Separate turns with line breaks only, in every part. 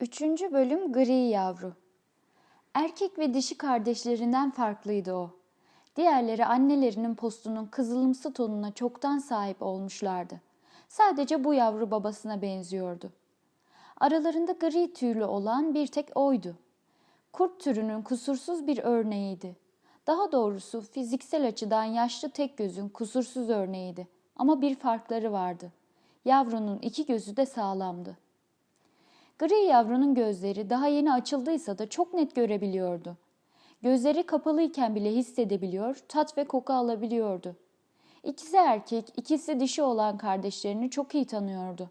Üçüncü bölüm Gri Yavru Erkek ve dişi kardeşlerinden farklıydı o. Diğerleri annelerinin postunun kızılımsı tonuna çoktan sahip olmuşlardı. Sadece bu yavru babasına benziyordu. Aralarında gri tüylü olan bir tek oydu. Kurt türünün kusursuz bir örneğiydi. Daha doğrusu fiziksel açıdan yaşlı tek gözün kusursuz örneğiydi. Ama bir farkları vardı. Yavrunun iki gözü de sağlamdı. Gri yavrunun gözleri daha yeni açıldıysa da çok net görebiliyordu. Gözleri kapalıyken bile hissedebiliyor, tat ve koku alabiliyordu. İkisi erkek, ikisi dişi olan kardeşlerini çok iyi tanıyordu.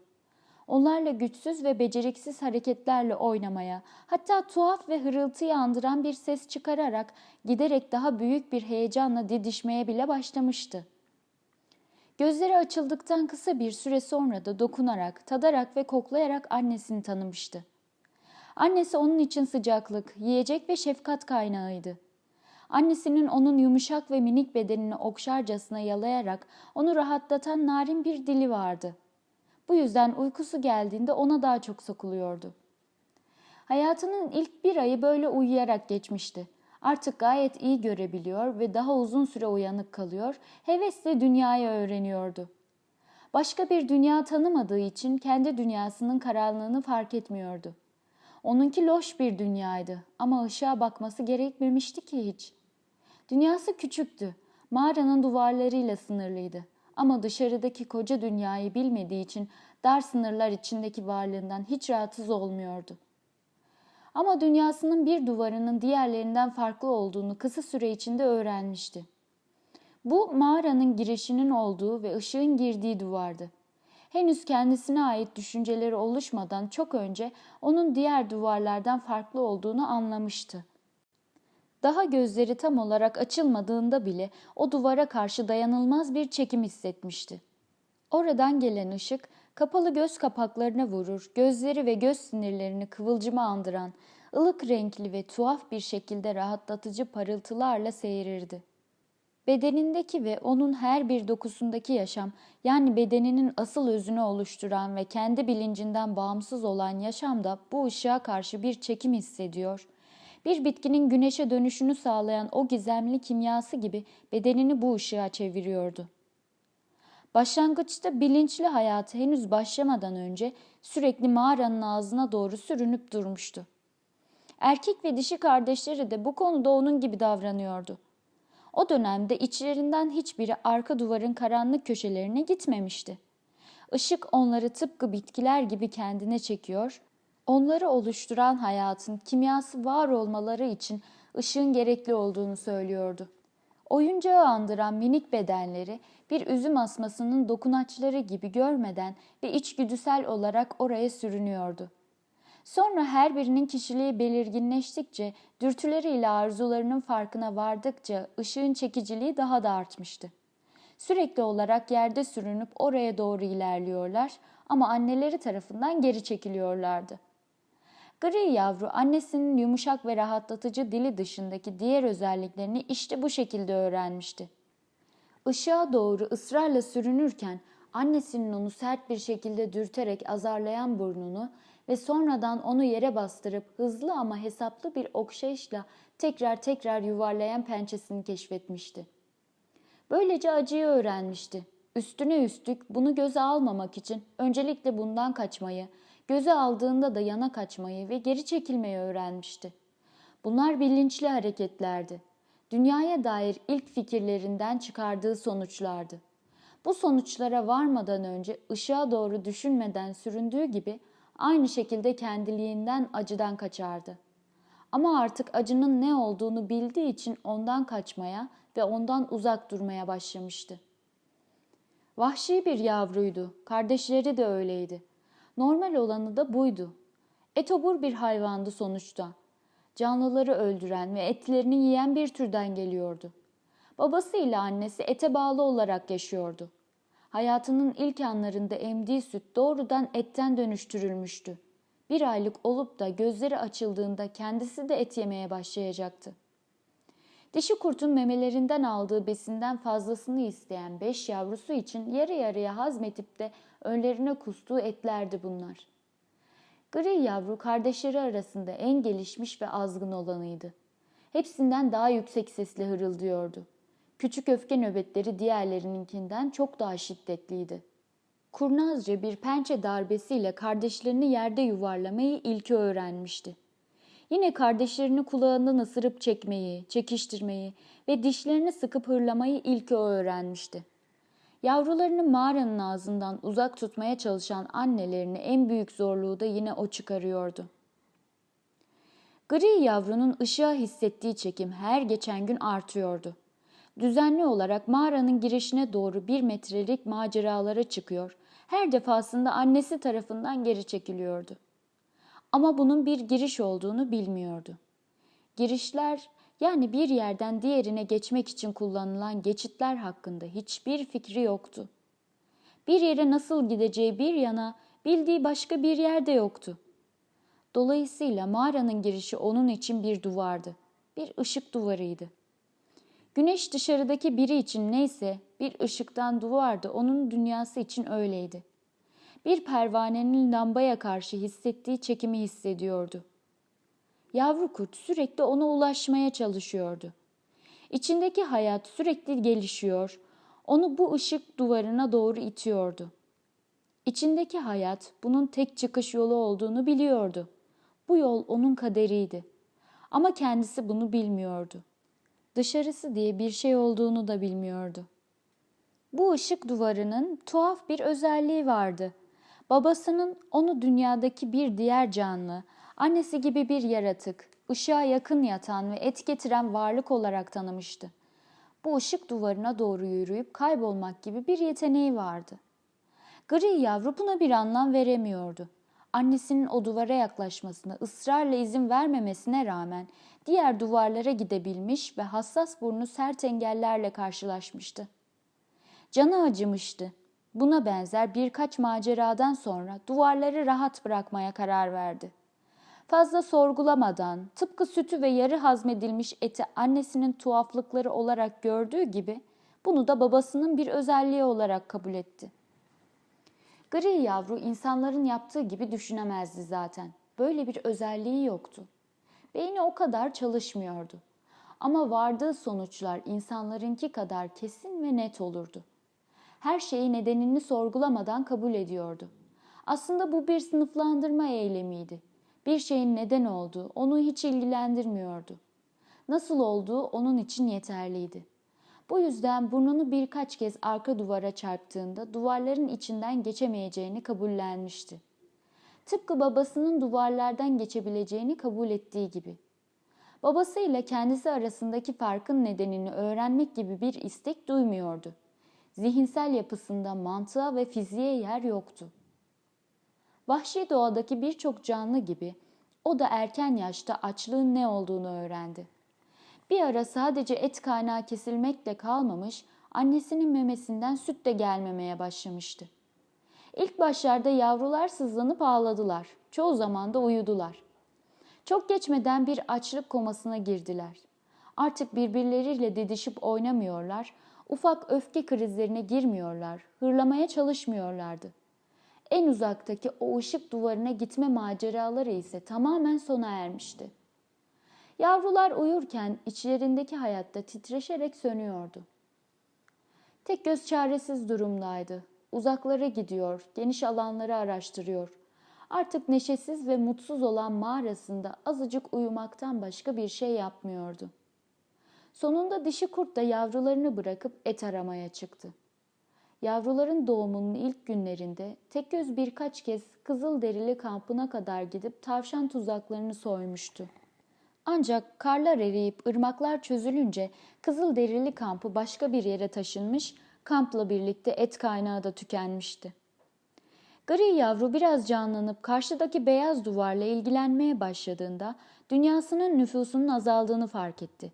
Onlarla güçsüz ve beceriksiz hareketlerle oynamaya, hatta tuhaf ve hırıltıyı andıran bir ses çıkararak giderek daha büyük bir heyecanla didişmeye bile başlamıştı. Gözleri açıldıktan kısa bir süre sonra da dokunarak, tadarak ve koklayarak annesini tanımıştı. Annesi onun için sıcaklık, yiyecek ve şefkat kaynağıydı. Annesinin onun yumuşak ve minik bedenini okşarcasına yalayarak onu rahatlatan narin bir dili vardı. Bu yüzden uykusu geldiğinde ona daha çok sokuluyordu. Hayatının ilk bir ayı böyle uyuyarak geçmişti. Artık gayet iyi görebiliyor ve daha uzun süre uyanık kalıyor, hevesle dünyayı öğreniyordu. Başka bir dünya tanımadığı için kendi dünyasının karanlığını fark etmiyordu. Onunki loş bir dünyaydı ama ışığa bakması gerekmemişti ki hiç. Dünyası küçüktü, mağaranın duvarlarıyla sınırlıydı ama dışarıdaki koca dünyayı bilmediği için dar sınırlar içindeki varlığından hiç rahatsız olmuyordu. Ama dünyasının bir duvarının diğerlerinden farklı olduğunu kısa süre içinde öğrenmişti. Bu mağaranın girişinin olduğu ve ışığın girdiği duvardı. Henüz kendisine ait düşünceleri oluşmadan çok önce onun diğer duvarlardan farklı olduğunu anlamıştı. Daha gözleri tam olarak açılmadığında bile o duvara karşı dayanılmaz bir çekim hissetmişti. Oradan gelen ışık kapalı göz kapaklarına vurur, gözleri ve göz sinirlerini kıvılcıma andıran, ılık renkli ve tuhaf bir şekilde rahatlatıcı parıltılarla seyirirdi. Bedenindeki ve onun her bir dokusundaki yaşam, yani bedeninin asıl özünü oluşturan ve kendi bilincinden bağımsız olan yaşam da bu ışığa karşı bir çekim hissediyor. Bir bitkinin güneşe dönüşünü sağlayan o gizemli kimyası gibi bedenini bu ışığa çeviriyordu. Başlangıçta bilinçli hayatı henüz başlamadan önce sürekli mağaranın ağzına doğru sürünüp durmuştu. Erkek ve dişi kardeşleri de bu konuda onun gibi davranıyordu. O dönemde içlerinden hiçbiri arka duvarın karanlık köşelerine gitmemişti. Işık onları tıpkı bitkiler gibi kendine çekiyor, onları oluşturan hayatın kimyası var olmaları için ışığın gerekli olduğunu söylüyordu. Oyuncağı andıran minik bedenleri bir üzüm asmasının dokunaçları gibi görmeden ve içgüdüsel olarak oraya sürünüyordu. Sonra her birinin kişiliği belirginleştikçe, dürtüleriyle arzularının farkına vardıkça ışığın çekiciliği daha da artmıştı. Sürekli olarak yerde sürünüp oraya doğru ilerliyorlar ama anneleri tarafından geri çekiliyorlardı. Gri yavru annesinin yumuşak ve rahatlatıcı dili dışındaki diğer özelliklerini işte bu şekilde öğrenmişti. Işığa doğru ısrarla sürünürken annesinin onu sert bir şekilde dürterek azarlayan burnunu ve sonradan onu yere bastırıp hızlı ama hesaplı bir okşayışla tekrar tekrar yuvarlayan pençesini keşfetmişti. Böylece acıyı öğrenmişti. Üstüne üstlük bunu göze almamak için öncelikle bundan kaçmayı, göze aldığında da yana kaçmayı ve geri çekilmeyi öğrenmişti. Bunlar bilinçli hareketlerdi. Dünyaya dair ilk fikirlerinden çıkardığı sonuçlardı. Bu sonuçlara varmadan önce ışığa doğru düşünmeden süründüğü gibi aynı şekilde kendiliğinden acıdan kaçardı. Ama artık acının ne olduğunu bildiği için ondan kaçmaya ve ondan uzak durmaya başlamıştı. Vahşi bir yavruydu, kardeşleri de öyleydi. Normal olanı da buydu. Etobur bir hayvandı sonuçta. Canlıları öldüren ve etlerini yiyen bir türden geliyordu. Babası ile annesi ete bağlı olarak yaşıyordu. Hayatının ilk anlarında emdiği süt doğrudan etten dönüştürülmüştü. Bir aylık olup da gözleri açıldığında kendisi de et yemeye başlayacaktı. Dişi kurtun memelerinden aldığı besinden fazlasını isteyen beş yavrusu için yarı yarıya hazmetip de önlerine kustuğu etlerdi bunlar. Gri yavru kardeşleri arasında en gelişmiş ve azgın olanıydı. Hepsinden daha yüksek sesle hırıldıyordu. Küçük öfke nöbetleri diğerlerininkinden çok daha şiddetliydi. Kurnazca bir pençe darbesiyle kardeşlerini yerde yuvarlamayı ilki öğrenmişti. Yine kardeşlerini kulağından ısırıp çekmeyi, çekiştirmeyi ve dişlerini sıkıp hırlamayı ilki o öğrenmişti. Yavrularını mağaranın ağzından uzak tutmaya çalışan annelerini en büyük zorluğu da yine o çıkarıyordu. Gri yavrunun ışığa hissettiği çekim her geçen gün artıyordu. Düzenli olarak mağaranın girişine doğru bir metrelik maceralara çıkıyor. Her defasında annesi tarafından geri çekiliyordu. Ama bunun bir giriş olduğunu bilmiyordu. Girişler yani bir yerden diğerine geçmek için kullanılan geçitler hakkında hiçbir fikri yoktu. Bir yere nasıl gideceği bir yana bildiği başka bir yerde yoktu. Dolayısıyla mağaranın girişi onun için bir duvardı. Bir ışık duvarıydı. Güneş dışarıdaki biri için neyse bir ışıktan duvardı onun dünyası için öyleydi. Bir pervanenin lambaya karşı hissettiği çekimi hissediyordu. Yavru kurt sürekli ona ulaşmaya çalışıyordu. İçindeki hayat sürekli gelişiyor, onu bu ışık duvarına doğru itiyordu. İçindeki hayat bunun tek çıkış yolu olduğunu biliyordu. Bu yol onun kaderiydi. Ama kendisi bunu bilmiyordu. Dışarısı diye bir şey olduğunu da bilmiyordu. Bu ışık duvarının tuhaf bir özelliği vardı. Babasının onu dünyadaki bir diğer canlı, annesi gibi bir yaratık, ışığa yakın yatan ve et getiren varlık olarak tanımıştı. Bu ışık duvarına doğru yürüyüp kaybolmak gibi bir yeteneği vardı. Gri yavru buna bir anlam veremiyordu. Annesinin o duvara yaklaşmasına ısrarla izin vermemesine rağmen diğer duvarlara gidebilmiş ve hassas burnu sert engellerle karşılaşmıştı. Canı acımıştı. Buna benzer birkaç maceradan sonra duvarları rahat bırakmaya karar verdi. Fazla sorgulamadan, tıpkı sütü ve yarı hazmedilmiş eti annesinin tuhaflıkları olarak gördüğü gibi bunu da babasının bir özelliği olarak kabul etti. Gri yavru insanların yaptığı gibi düşünemezdi zaten. Böyle bir özelliği yoktu. Beyni o kadar çalışmıyordu. Ama vardığı sonuçlar insanlarınki kadar kesin ve net olurdu. Her şeyi nedenini sorgulamadan kabul ediyordu. Aslında bu bir sınıflandırma eylemiydi. Bir şeyin neden olduğu onu hiç ilgilendirmiyordu. Nasıl olduğu onun için yeterliydi. Bu yüzden burnunu birkaç kez arka duvara çarptığında duvarların içinden geçemeyeceğini kabullenmişti. Tıpkı babasının duvarlardan geçebileceğini kabul ettiği gibi. Babasıyla kendisi arasındaki farkın nedenini öğrenmek gibi bir istek duymuyordu. Zihinsel yapısında mantığa ve fiziğe yer yoktu. Vahşi doğadaki birçok canlı gibi o da erken yaşta açlığın ne olduğunu öğrendi. Bir ara sadece et kaynağı kesilmekle kalmamış, annesinin memesinden süt de gelmemeye başlamıştı. İlk başlarda yavrular sızlanıp ağladılar. Çoğu zaman da uyudular. Çok geçmeden bir açlık komasına girdiler. Artık birbirleriyle didişip oynamıyorlar, ufak öfke krizlerine girmiyorlar, hırlamaya çalışmıyorlardı. En uzaktaki o ışık duvarına gitme maceraları ise tamamen sona ermişti. Yavrular uyurken içlerindeki hayatta titreşerek sönüyordu. Tek göz çaresiz durumdaydı. Uzaklara gidiyor, geniş alanları araştırıyor. Artık neşesiz ve mutsuz olan mağarasında azıcık uyumaktan başka bir şey yapmıyordu. Sonunda dişi kurt da yavrularını bırakıp et aramaya çıktı. Yavruların doğumunun ilk günlerinde tek göz birkaç kez kızıl derili kampına kadar gidip tavşan tuzaklarını soymuştu. Ancak karlar eriyip ırmaklar çözülünce kızıl derili kampı başka bir yere taşınmış, kampla birlikte et kaynağı da tükenmişti. Gri yavru biraz canlanıp karşıdaki beyaz duvarla ilgilenmeye başladığında dünyasının nüfusunun azaldığını fark etti.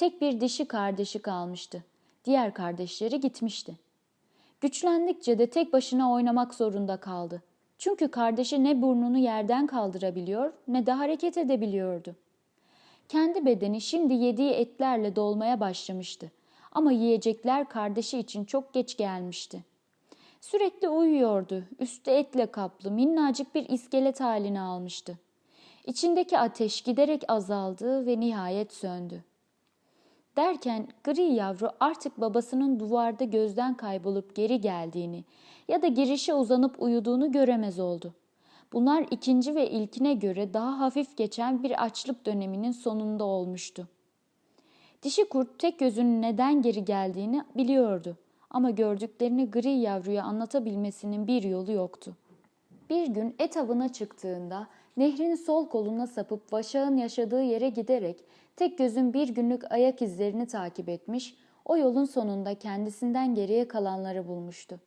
Tek bir dişi kardeşi kalmıştı. Diğer kardeşleri gitmişti. Güçlendikçe de tek başına oynamak zorunda kaldı. Çünkü kardeşi ne burnunu yerden kaldırabiliyor ne de hareket edebiliyordu. Kendi bedeni şimdi yediği etlerle dolmaya başlamıştı. Ama yiyecekler kardeşi için çok geç gelmişti. Sürekli uyuyordu. Üstü etle kaplı, minnacık bir iskelet halini almıştı. İçindeki ateş giderek azaldı ve nihayet söndü. Derken gri yavru artık babasının duvarda gözden kaybolup geri geldiğini ya da girişe uzanıp uyuduğunu göremez oldu. Bunlar ikinci ve ilkine göre daha hafif geçen bir açlık döneminin sonunda olmuştu. Dişi kurt tek gözünün neden geri geldiğini biliyordu ama gördüklerini gri yavruya anlatabilmesinin bir yolu yoktu. Bir gün et avına çıktığında nehrin sol koluna sapıp Vaşak'ın yaşadığı yere giderek tek gözün bir günlük ayak izlerini takip etmiş, o yolun sonunda kendisinden geriye kalanları bulmuştu.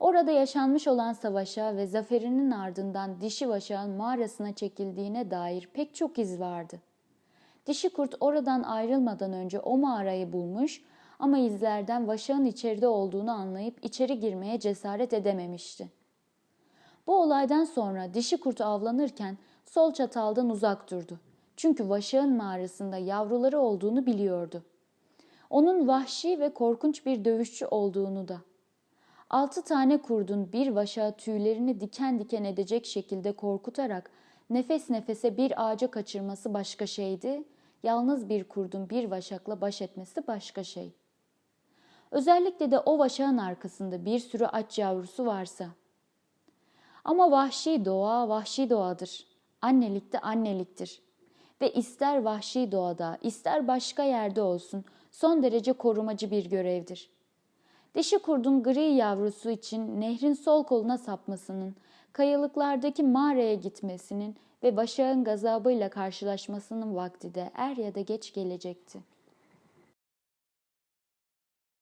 Orada yaşanmış olan savaşa ve zaferinin ardından dişi Vaşak'ın mağarasına çekildiğine dair pek çok iz vardı. Dişi kurt oradan ayrılmadan önce o mağarayı bulmuş ama izlerden Vaşak'ın içeride olduğunu anlayıp içeri girmeye cesaret edememişti. Bu olaydan sonra dişi kurt avlanırken sol çataldan uzak durdu. Çünkü Vaşak'ın mağarasında yavruları olduğunu biliyordu. Onun vahşi ve korkunç bir dövüşçü olduğunu da. Altı tane kurdun bir vaşağı tüylerini diken diken edecek şekilde korkutarak nefes nefese bir ağaca kaçırması başka şeydi, yalnız bir kurdun bir vaşakla baş etmesi başka şey. Özellikle de o vaşağın arkasında bir sürü aç yavrusu varsa. Ama vahşi doğa vahşi doğadır. Annelik de anneliktir. Ve ister vahşi doğada, ister başka yerde olsun son derece korumacı bir görevdir. Dişi kurdun gri yavrusu için nehrin sol koluna sapmasının, kayalıklardaki mağaraya gitmesinin ve başağın gazabıyla karşılaşmasının vakti de er ya da geç gelecekti.